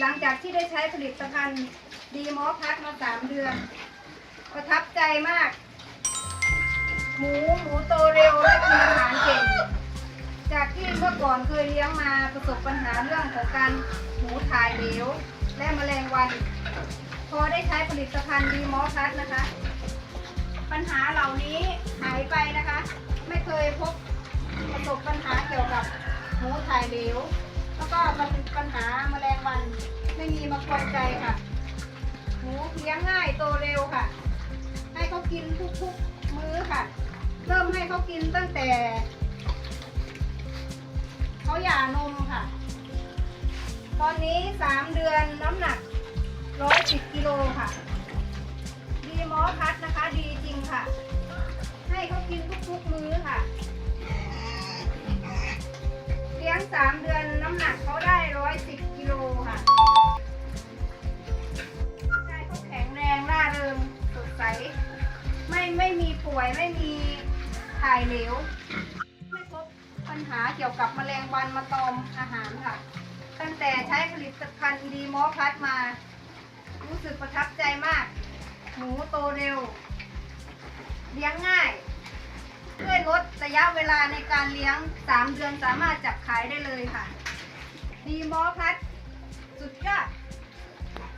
หลังจากที่ได้ใช้ผลิตภัณฑ์ดีมอพัทมาสามเดือน ประทับใจมาก หมูหมูโตเร็วและกินอาหารเก่ง จากที่เมื่อก่อนเคยเลี้ยงมาประสบปัญหาเรื่องของการหมูถ่ายเหลวและแมลงวัน พอได้ใช้ผลิตภัณฑ์ดีมอพัทนะคะ ปัญหาเหล่านี้หายไปนะคะ ไม่เคยพบประสบปัญหาเกี่ยวกับหมูถ่ายเหลว แล้วก็ปัญหาแมลง ม่มีมากวนใจค่ะ หมูเลี้ยงง่ายโตเร็วค่ะ ให้เขากินทุกๆมื้อค่ะ เริ่มให้เขากินตั้งแต่ เขาหย่านมค่ะ ตอนนี้สามเดือนน้ำหนักร้อยสิบกิโลค่ะ ดีมอพัดนะคะ ดีจริงค่ะ ให้เขากินทุกๆมื้อค่ะ เลี้ยงสามเดือนน้ำหนัก ไม่ไม่มีป่วยไม่มีถ่ายเหลว ไม่พบปัญหาเกี่ยวกับแมลงวันมาตอมอาหารค่ะ ตั้งแต่ใช้ผลิตภัณฑ์ดีมอพัดมา รู้สึกประทับใจมาก หมูโตเร็ว เลี้ยงง่ายช่วยลดระยะเวลาในการเลี้ยง 3 เดือนสามารถจับขายได้เลยค่ะ ดีมอพัดสุดยอด